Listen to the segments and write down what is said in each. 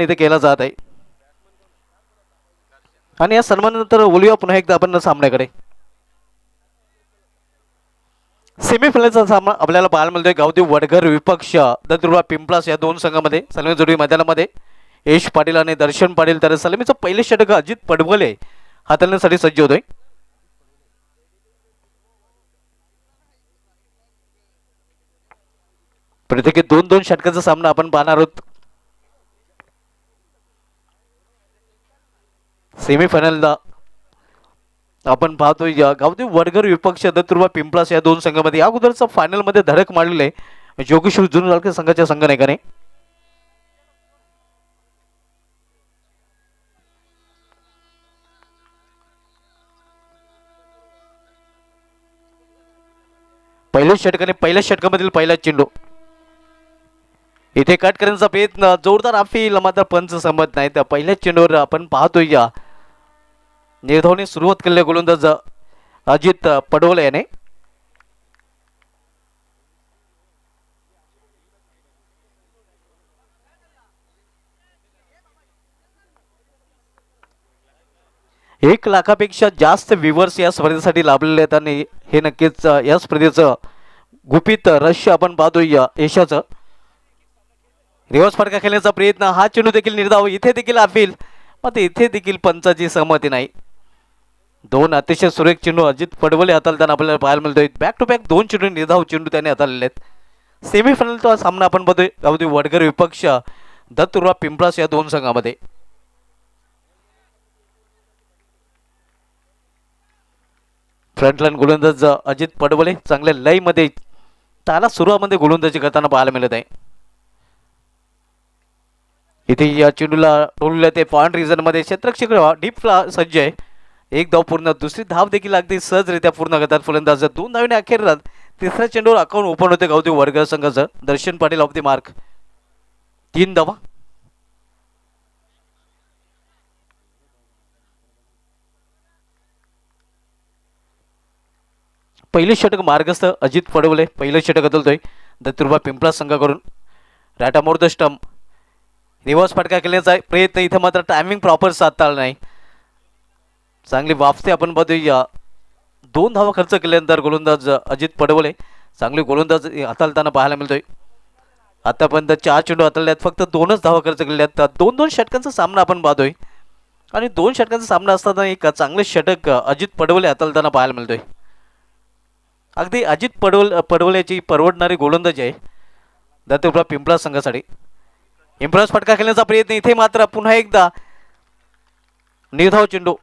इथे केला जात आहे. आणि या सन्मानानंतर बोलूया पुन्हा एकदा आपण सामन्याकडे. सेमीफायनलचा सामना आपल्याला पाहायला मिळतोय. गावदेव वडघर विपक्ष दत्तुर्वा पिंपलास या दोन संघामध्ये सलमी जोडी मैदानामध्ये. यश पाटील आणि दर्शन पाटील तर सलमीचं पहिले षटक अजित पडवले हाताळण्यासाठी सज्ज होतोय. प्रत्येकी दोन दोन षटकाचा सामना आपण पाहणार आहोत. सेमीफायनलला आपण पाहतोय या गावदेव वडगर विपक्ष दत्तुर्वा पिंपळास या दोन संघामध्ये अगोदरचा फायनलमध्ये धडक मारलेले आहे जोगेश्वर जुनलालकर संघाच्या संघ नाही का नाही? पहिल्याच षटकाने पहिल्याच षटकामधील पहिला चेंडू. इथे कट करण्याचा प्रयत्न जोरदार अफील मात्र पंच संमत नाही. तर पहिल्याच चेंडूवर आपण पाहतोय या निर्धावने सुरुवात केलेले गोलंदाज अजित पडवले याने. एक लाखापेक्षा जास्त व्ह्युअर्स या स्पर्धेसाठी लाभलेले आहेत आणि हे नक्कीच या स्पर्धेचं गुपित रहस्य आपण पाहतोय यशाचं. रिवर्स फटका खेळण्याचा प्रयत्न हा चेंडू देखील निर्धाव इथे देखील अपील. मग इथे देखील पंचाची सहमती नाही. दोन अतिशय सुरेख चेंडू अजित पडवले हाताळताना आपल्याला पाहायला मिळतोय. बॅक टू बॅक दोन चेंडू निर्धाव चेंडू त्याने हाताळलेले आहेत. सेमीफायनलचा सामना आपण बघतोय. त्यामध्ये वडगर विपक्ष दत्तुर्वा पिंपळास या दोन संघामध्ये. फ्रंटलाईन गोलंदाज अजित पडवले. चांगल्या लयमध्ये त्याला सुरुवामध्ये गोलंदाजी करताना पाहायला मिळत आहे. इथे या चेंडूला टोलल्या ते पॉईंट रिझनमध्ये क्षेत्रक्षेत्र डीप सज्ज आहे. एक धाव पूर्ण दुसरी धाव देखील अगदी सहजरित्या पूर्ण करतात फलंदाज दोन धावीने अखेर तिसऱ्या चेंडूवर अकाउंट ओपन होते गावदेव वर्ग संघाचं. Darshan Patil off the mark तीन धावा. पहिले षटक मार्गस्थ अजित पडवले. पहिलं षटक बदलतोय. दत्तुर्बा पिंपळा संघाकडून. राटा मोर द स्टंप रिवर्स फटका केल्याचा प्रयत्न इथं मात्र टायमिंग प्रॉपर साधता आला नाही. चांगली वापसी आपण बघूया दोन धावा खर्च केल्यानंतर गोलंदाज अजित पडवले चांगली गोलंदाज हाताळताना पाहायला मिळतोय. आतापर्यंत चार चेंडू हाताळल्यात फक्त दोनच धावा खर्च केल्या आहेत दोन दोन षटकांचा सामना आपण पाहतोय. आणि दोन षटकांचा सामना असताना एक चांगले षटक अजित पडवले हाताळताना पाहायला मिळतोय. अगदी अजित पडवल पडवल्याची परवडणारी गोलंदाजी आहे. दत्तुर्बा पिंपळा संघासाठी. इम्प्रेस फटका खेळण्याचा प्रयत्न इथे मात्र पुन्हा एकदा निर्धाव चेंडू.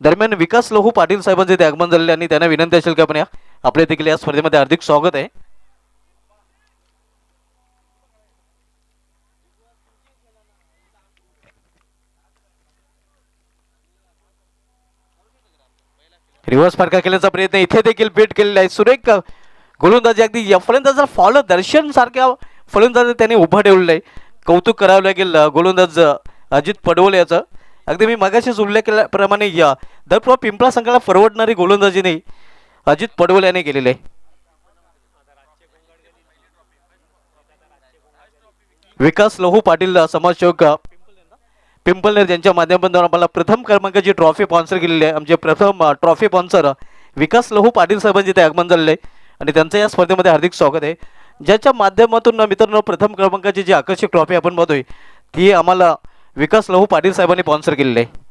दरम्यान विकास लहू पाटील साहेबांचे ते आगमन झालेले आणि त्यांना विनंती असेल की आपण या आपले देखील या स्पर्धेमध्ये हार्दिक स्वागत आहे. रिव्हर्स फटका केल्याचा प्रयत्न इथे देखील भेट केलेला आहे. सुरेख गोलंदाजी अगदी या फलंदाजाला फॉलो दर्शन सारख्या फलंदाज त्याने उभा ठेवलेला आहे. कौतुक करावं लागेल गोलंदाज अजित पडवल याचं. अगदी मी मगाशीच उल्लेख केल्याप्रमाणे या दरप्रवा पिंपळा संघाला परवडणारी गोलंदाजीने अजित पडवल याने केलेली आहे. विकास लहू पाटील समाजसेवक पिंपलनेर यांच्या माध्यमातून आम्हाला प्रथम क्रमांकाची ट्रॉफी स्पॉन्सर केलेली आहे. आमचे प्रथम ट्रॉफी स्पॉन्सर विकास लहू पाटील साहेबांचे ते आगमन झालेले आहे. आणि त्यांचं या स्पर्धेमध्ये हार्दिक स्वागत आहे. ज्याच्या माध्यमातून मित्रांनो प्रथम क्रमांकाची जी आकर्षक ट्रॉफी आपण बघतोय ती आम्हाला विकास लहू पाटील साहेबांनी स्पॉन्सर केलेले. आहे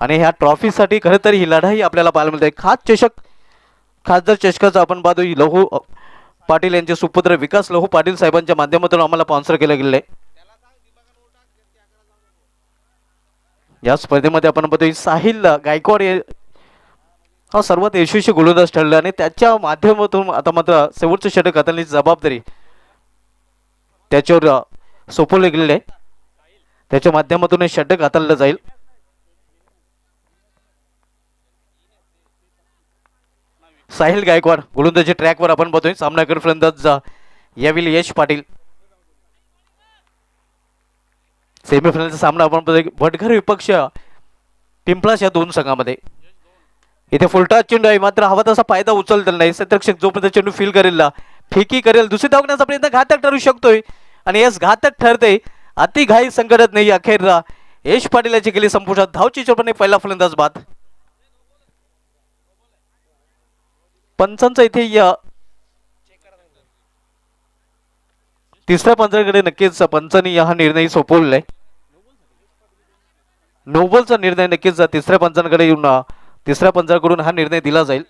आणि ह्या ट्रॉफीसाठी खरं तर ही लढाई आपल्याला पाहायला मिळते. खास चषक खासदार चषकाचा आपण पाहतो लहू पाटील यांचे सुपुत्र विकास लहू पाटील साहेबांच्या माध्यमातून आम्हाला स्पॉन्सर केलं गेलं. आहे या स्पर्धेमध्ये आपण पाहतो साहिल गायकवाड हा सर्वात यशस्वी गोलंदाज ठरला आणि त्याच्या माध्यमातून आता मात्र शेवटचं षटक हाताळण्याची जबाबदारी त्याच्यावर सोपवले गेलेले आहे. त्याच्या माध्यमातून हे षटक हाताळलं जाईल. साहिल गायकवाड गोलंदाजी ट्रॅकवर आपण पाहतोय. सामनाकर फलंदाज यावेळी यश पाटील. सेमीफायनलचा सामना आपण बघतोय भटघर विपक्ष पिंपळास या दोन संघामध्ये. इथे फुलटा चेंडू आहे. मात्र हवा तसा फायदा उचललेला नाही. क्षेत्रक्षक जोपर्यंत चेंडू फील करेल ना, फेकी करेल. दुसरी धावण्याचा प्रयत्न घातक ठरू शकतोय. आणि यस घातक ठरते अति घाई संघटत नाही अखेर यश पाटील याची गेली संपुष्टात. धावची चोपणे पहिला फलंदाज बाद. पंचांचा इथे या. तिसऱ्या पंचाकडे नक्कीच पंचांनी हा निर्णय सोपवलेला आहे नोबलचा निर्णय नक्कीच तिसऱ्या पंचांकडे येऊन तिसऱ्या पंचाकडून हा निर्णय दिला जाईल.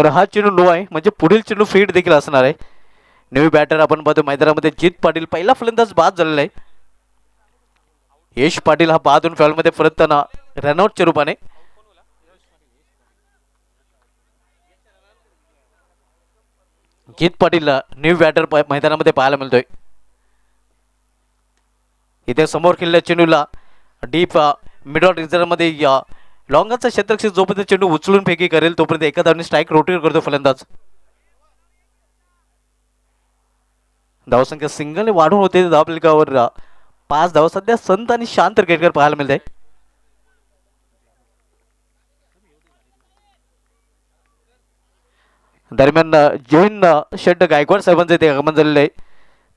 तर हा चेंडू नो आहे. म्हणजे पुढील चेंडू फीड देखील असणार आहे. न्यू बॅटर आपण पाहतो मैदानामध्ये जित पाटील पहिला फलंदाज बाद झालेला आहे. यश पाटील हा बाद होऊन फॅलमध्ये परतताना रनआउटच्या रूपाने. जित पाटीलला न्यू बॅटर मैदानामध्ये पाहायला मिळतोय. इथे समोर खेळलेल्या चेंडूला डीप मिडल रिझर्वमध्ये लॉंगाचा क्षेत्रक्षक जोपर्यंत चेंडू उचलून फेकी करेल तोपर्यंत एका धावने स्ट्राईक रोटेट करतो फलंदाज. धावसंख्या सिंगलने वाढून होते. धावपलिकावर पाच धाव सध्या संत आणि शांत क्रिकेटकर पाहायला मिळत आहे दरम्यान जैन शेट गायकवाड साहेबांचे ते आगमन झालेलं आहे.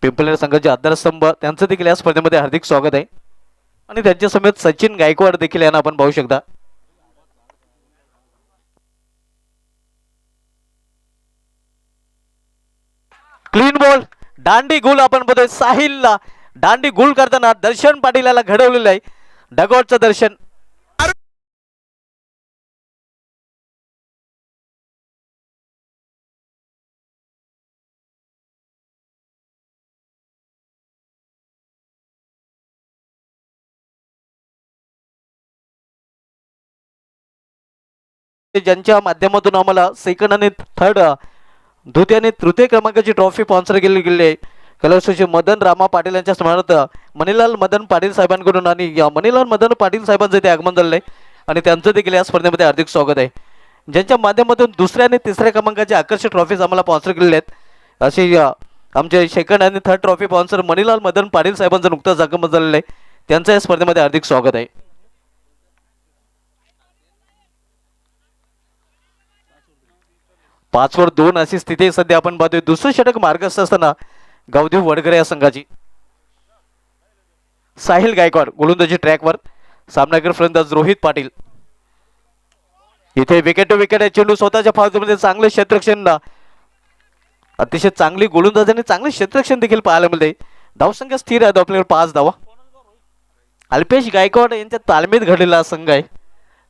पिंपलेर संघाचे आधारस्तंभ त्यांचं देखील या स्पर्धेमध्ये हार्दिक स्वागत आहे. आणि त्यांच्या समेत सचिन गायकवाड देखील यांना आपण पाहू शकता. क्लीन बॉल दांडी गुल आपण बघतोय साहिलला. दांडी गुल करताना दर्शन पाटील याला घडवलेलं आहे. डगॉटचं दर्शन. ज्यांच्या माध्यमातून आम्हाला सेकंड आणि थर्ड धुत्याने तृतीय क्रमांकाची ट्रॉफी स्पॉन्सर केली गेली. आहे कलासोचे मदन रामा पाटील यांच्या स्मरणार्थ मणिलाल मदन पाटील साहेबांकडून आणि या मणिलाल मदन पाटील साहेबांचं ते आगमन झालं आहे. आणि त्यांचं देखील या स्पर्धेमध्ये हार्दिक स्वागत आहे. ज्यांच्या माध्यमातून दुसऱ्या आणि तिसऱ्या क्रमांकाची आकर्षक ट्रॉफीज आम्हाला स्पॉन्सर केलेले आहेत. असे आमचे सेकंड आणि third trophy sponsor Manilal Madan Patil साहेबांचं नुकतंच आगमन झालेलं आहे. त्यांचं या स्पर्धेमध्ये हार्दिक स्वागत आहे. पाचवर दोन अशी स्थिती सध्या आपण पाहतोय दुसरं षटक मार्गस्थ असताना गावदेव वडकर या संघाची. साहिल गायकवाड गोलंदाजी ट्रॅकवर सामनागर फलंदाज रोहित पाटील. इथे विकेट टू विकेट चेंडू स्वतःच्या फाजूमध्ये चांगले क्षेत्रक्षण अतिशय चांगली गोलंदाज आणि चांगले क्षेत्रक्षण देखील पाहायला मिळते धावसंख्या स्थिर आहे. आपल्याकडे पाच धावा. अल्पेश गायकवाड यांच्या तालमीत घडलेला संघ आहे.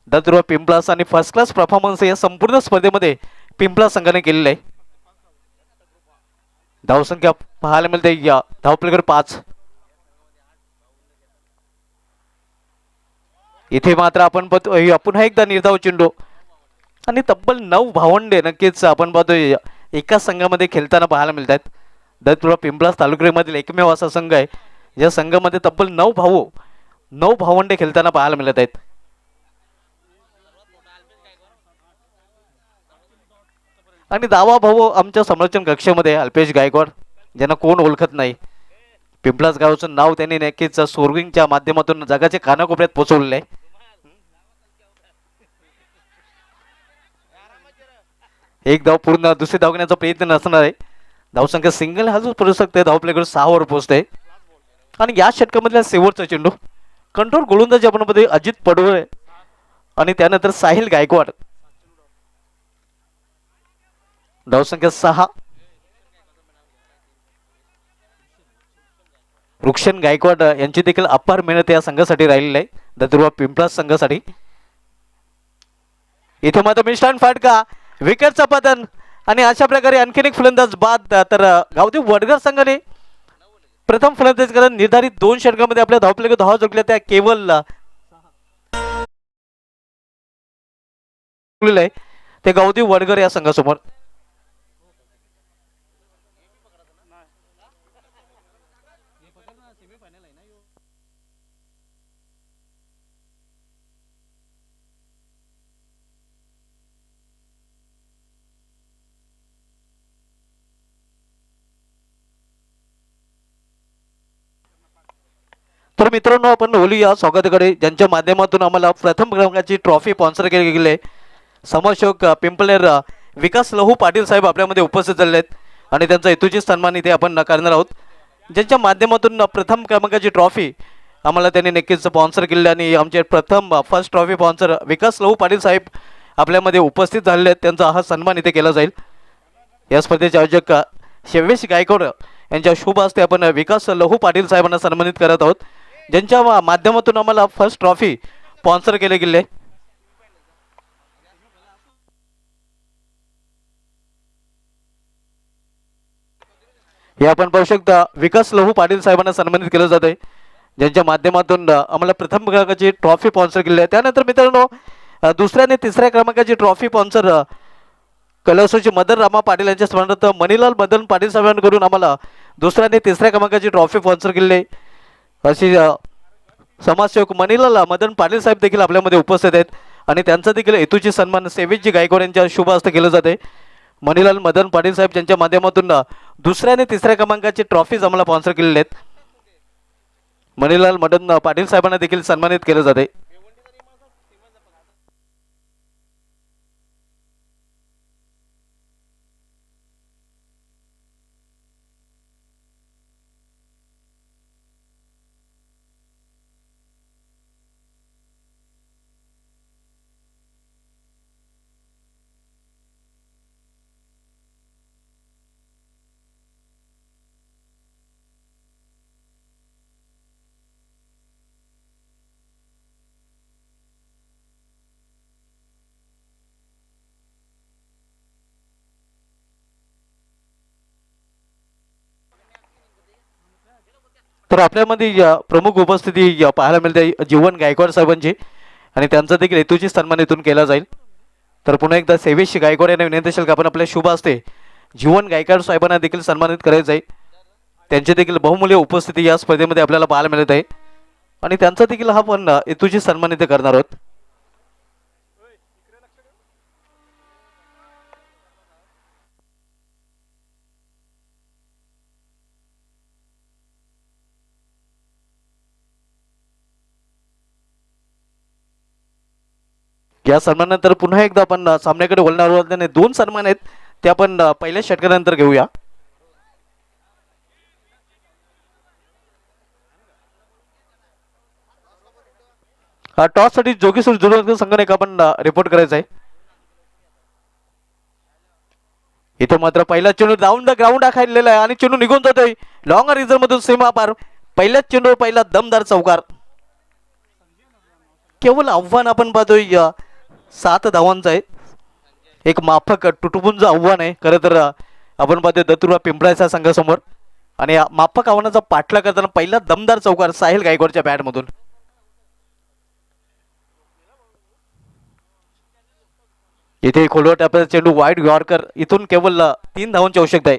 दत्तुर्वा पिंपलास आणि फर्स्ट क्लास परफॉर्मन्स या संपूर्ण स्पर्धेमध्ये पिंपळा संघाने केलेलं आहे. धावसंख्या पाहायला मिळते. या धावपलीकडे पाच. इथे मात्र आपण पाहतोय पुन्हा एकदा निर्धाव चेंडू. आणि तब्बल नऊ भावंडे नक्कीच आपण पाहतोय एकाच संघामध्ये खेळताना पाहायला मिळत आहेत दत्तपुरा पिंपळास तालुक्यामधील एकमेव असा संघ आहे. या संघामध्ये तब्बल नऊ भाऊ नऊ भावंडे खेळताना पाहायला मिळत आहेत. आणि दावा भाऊ आमच्या संरक्षण कक्षेमध्ये अल्पेश गायकवाड ज्यांना कोण ओळखत नाही. पिंपळास गावचं नाव त्यांनी नक्कीच सोर्गिंगच्या माध्यमातून जगाच्या कानाकोपऱ्यात पोचवलेलं आहे. एक धाव पूर्ण दुसरी धाव घेण्याचा प्रयत्न नसणार आहे. धावसंख्या सिंगल हा जो पडू शकते धाव प्लेकडे सहावर पोहोचते आणि या षटकामधल्या शेवटचा चेंडू कंट्रोल गोलंदाजी आपण मध्ये अजित पडवळे आणि त्यानंतर साहिल गायकवाड. धावसंख्या सहा. वृक्षण गायकवाड यांची देखील अपार मेहनत या संघासाठी राहिलेली आहे. दत्तुर्वा पिंपळा संघासाठी. इथे मात्र मिस्टान फाटका विकेटचा पतन आणि अशा प्रकारे आणखीन एक फलंदाज बाद तर गावदेव वडगर संघाने प्रथम फलंदाज करत निर्धारित दोन षटकामध्ये आपल्या धावपले धावा जोडल्या त्या केवळ आहे. ते गावदेव वडगर या संघासमोर. मित्रांनो आपण बोलूया स्वागताकडे. ज्यांच्या माध्यमातून आम्हाला प्रथम क्रमांकाची ट्रॉफी स्पॉन्सर केली गेली. आहे समाजसेवक पिंपलेर विकास लहू पाटील साहेब आपल्यामध्ये उपस्थित झाले आहेत आणि त्यांचा हेतूची सन्मान इथे आपण करणार आहोत. ज्यांच्या माध्यमातून प्रथम क्रमांकाची ट्रॉफी आम्हाला त्यांनी नक्कीच स्पॉन्सर केली आणि आमचे प्रथम फर्स्ट ट्रॉफी स्पॉन्सर विकास लहू पाटील साहेब आपल्यामध्ये उपस्थित झालेले आहेत. त्यांचा हा सन्मान इथे केला जाईल. या स्पर्धेचे आयोजक शेवेश गायकवाड यांच्या शुभ हस्ते आपण विकास लहू पाटील साहेबांना सन्मानित करत आहोत. ज्यांच्या माध्यमातून आम्हाला फर्स्ट ट्रॉफी स्पॉन्सर केले गेले. हे आपण पाहू शकता विकास लहू पाटील साहेबांना सन्मानित केलं जात आहे ज्यांच्या माध्यमातून आम्हाला प्रथम क्रमांकाची ट्रॉफी स्पॉन्सर केली आहे. त्यानंतर मित्रांनो दुसऱ्या आणि तिसऱ्या क्रमांकाची ट्रॉफी स्पॉन्सर कलसोची मदन रामा पाटील यांच्या स्मरणार्थ मणिलाल मदन पाटील साहेबांकडून आम्हाला दुसऱ्या आणि तिसऱ्या क्रमांकाची ट्रॉफी स्पॉन्सर केली आहे. अशी समाजसेवक मणिलाल मदन पाटील साहेब देखील आपल्यामध्ये उपस्थित आहेत. आणि त्यांचा देखील हेतूची सन्मान सेवेजी गायकवाड यांच्या शुभ हस्ते केलं जाते. मणिलाल मदन पाटील साहेब यांच्या माध्यमातून दुसऱ्या आणि तिसऱ्या क्रमांकाची ट्रॉफीज आम्हाला स्पॉन्सर केलेले आहेत. मणिलाल मदन पाटील साहेबांना देखील सन्मानित केलं जाते. तर आपल्यामध्ये प्रमुख उपस्थिती पाहायला मिळते जीवन गायकवाड साहेबांची. आणि त्यांचा देखील हेतूची सन्मान इथून केला जाईल. तर पुन्हा एकदा सेवेश गायकवाड यांना विनंती असेल की आपण आपल्या शुभ असते जीवन गायकवाड साहेबांना देखील सन्मानित करायचं आहे. त्यांची देखील बहुमूल्य उपस्थिती या स्पर्धेमध्ये आपल्याला पाहायला मिळत आहे. आणि त्यांचा देखील हा पण हेतूची सन्मान इथे करणार आहोत. या सन्मानानंतर पुन्हा एकदा आपण सामन्याकडे वळणार आहोत दोन सन्मान आहेत ते आपण पहिल्या षटकानंतर घेऊया. टॉससाठी जोगेश्वर जुळवकर संघाने आपण रिपोर्ट करायचा आहे. इथे मात्र पहिला चेंडू राऊंड ग्राउंड खाल्लेला आहे आणि चेंडू निघून जातोय. लॉंग रिझर्व मधून सीमा पार. पहिल्याच चेंडू पहिला दमदार चौकार. केवळ आव्हान आपण पाहतोय सात धावांचं आहे एक माफक टुटुपुंज आव्हान आहे. खरं तर आपण पाहतोय दत्तुरा पिंपळाच्या संघासमोर. आणि या माफक आव्हानाचा पाठला करताना पहिला दमदार चौकार साहिल गायकवाडच्या बॅटमधून. इथे खोलवर टप्प्याचा चेंडू वाईट गॉरकर इथून केवळ तीन धावांची आवश्यकता आहे.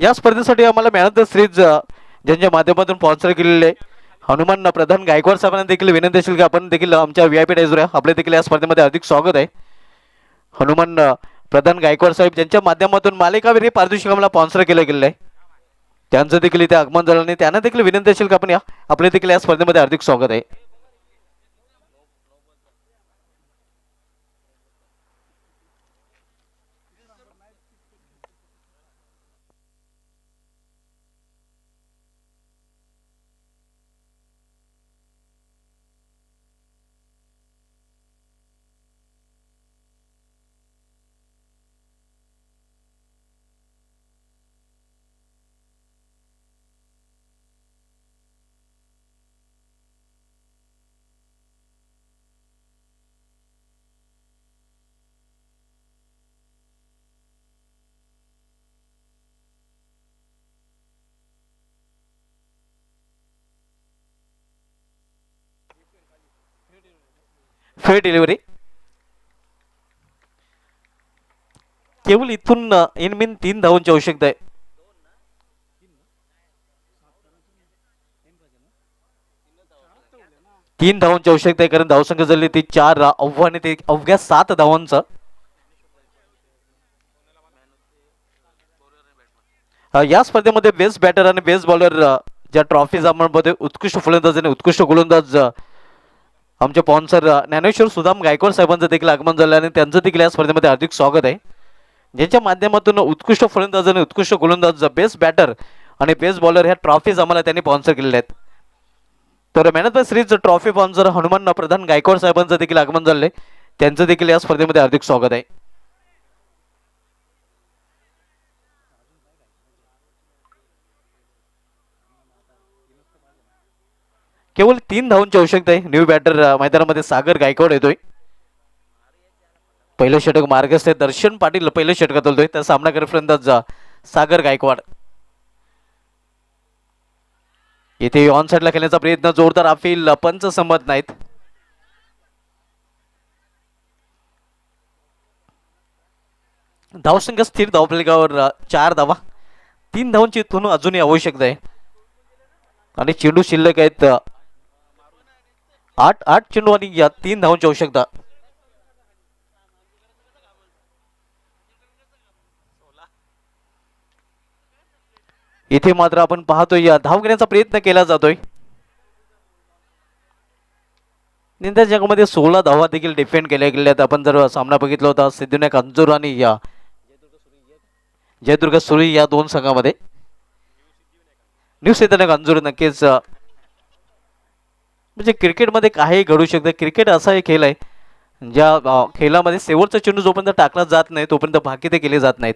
या स्पर्धेसाठी आम्हाला मॅन द सिरीज ज्यांच्या माध्यमातून स्पॉन्सर केलेले आहे, हनुमान प्रधान गायकवाड साहेबांना देखील विनंती असेल की आपण देखील आमच्या व्ही आय पी डायजोर आपले देखील या स्पर्धेमध्ये अधिक स्वागत आहे. हनुमान प्रधान गायकवाड साहेब ज्यांच्या माध्यमातून मालिकावेरी हे स्पॉन्सर केलं गेलेलं आहे. त्यांचं देखील इथे आगमन झालं नाही त्यांना देखील विनंती असेल की आपण या आपले देखील या स्पर्धेमध्ये हार्दिक स्वागत आहे. फेअर डिलिव्हरी केवळ इथून इनमिन इन तीन धावांची आवश्यकता आहे तीन धावांची आवश्यकता आहे कारण धावसंख्या झाली ती चार आव्हाने ते अवघ्या सात धावांचं. या स्पर्धेमध्ये बेस्ट बॅटर आणि बेस्ट बॉलर ज्या ट्रॉफीज आपण उत्कृष्ट फलंदाज आणि उत्कृष्ट गोलंदाज आमचे पॉन्सर ज्ञानेश्वर सुदाम गायकवाड साहेबांचं देखील आगमन झालं आणि त्यांचं देखील या स्पर्धेमध्ये हार्दिक स्वागत आहे. ज्यांच्या माध्यमातून उत्कृष्ट फलंदाज आणि उत्कृष्ट गोलंदाज बेस्ट बॅटर आणि बेस्ट बॉलर ह्या ट्रॉफीज आम्हाला त्यांनी स्पॉन्सर केलेल्या आहेत. तर man of the series trophy sponsor Hanuman Pradhan Gaikwad साहेबांचं देखील आगमन आहे त्यांचं देखील या स्पर्धेमध्ये हार्दिक स्वागत आहे. केवळ तीन धावांची आवश्यकता आहे. न्यू बॅटर मैदानामध्ये सागर गायकवाड येतोय. पहिलं षटक मार्गस्थ आहे. दर्शन पाटील पहिलं षटकात बोलतोय त्या सामना करेपर्यंत सागर गायकवाड. येथे ऑन साईडला खेळण्याचा प्रयत्न. जोरदार अपील पंच संमत नाहीत. धावसंख्या स्थिर. धावफलकावर चार धावा. तीन धावांची इथून अजूनही आवश्यकता आहे. आणि चेंडू शिल्लक आहेत आठ आठ चेंडू आणि या तीन धावांची आवश्यकता इथे मात्र आपण पाहतोय या धाव घेण्याचा प्रयत्न केला जातोय. निंदा जगामध्ये सोळा धावा देखील डिफेंड केल्या गेल्या आहेत आपण जर सामना बघितला होता सिद्धीनायक अंजूर आणि या जयदुर्ग सुरी या दोन संघामध्ये. न्यू सिद्धीनायक अंजूर नक्कीच म्हणजे क्रिकेटमध्ये काही घडू शकतं. क्रिकेट असा एक खेळ आहे ज्या खेळामध्ये शेवटचा चेंडू जोपर्यंत टाकला जात नाही तोपर्यंत भाकी ते केले जात नाहीत.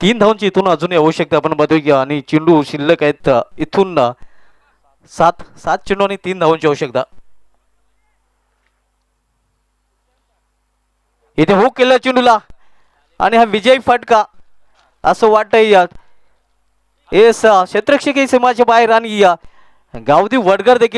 तीन धावांची इथून अजूनही आवश्यकता आपण बघूया आणि चेंडू शिल्लक आहेत. इथून सात सात चेंडू आणि तीन धावांची आवश्यकता. इथे हो केला चेंडूला. आणि हा विजय फटका. असं वाटतंय या. एस क्षेत्रक्षकीय सीमाच्या बाहेर आणि या. गावदी वडगर देखील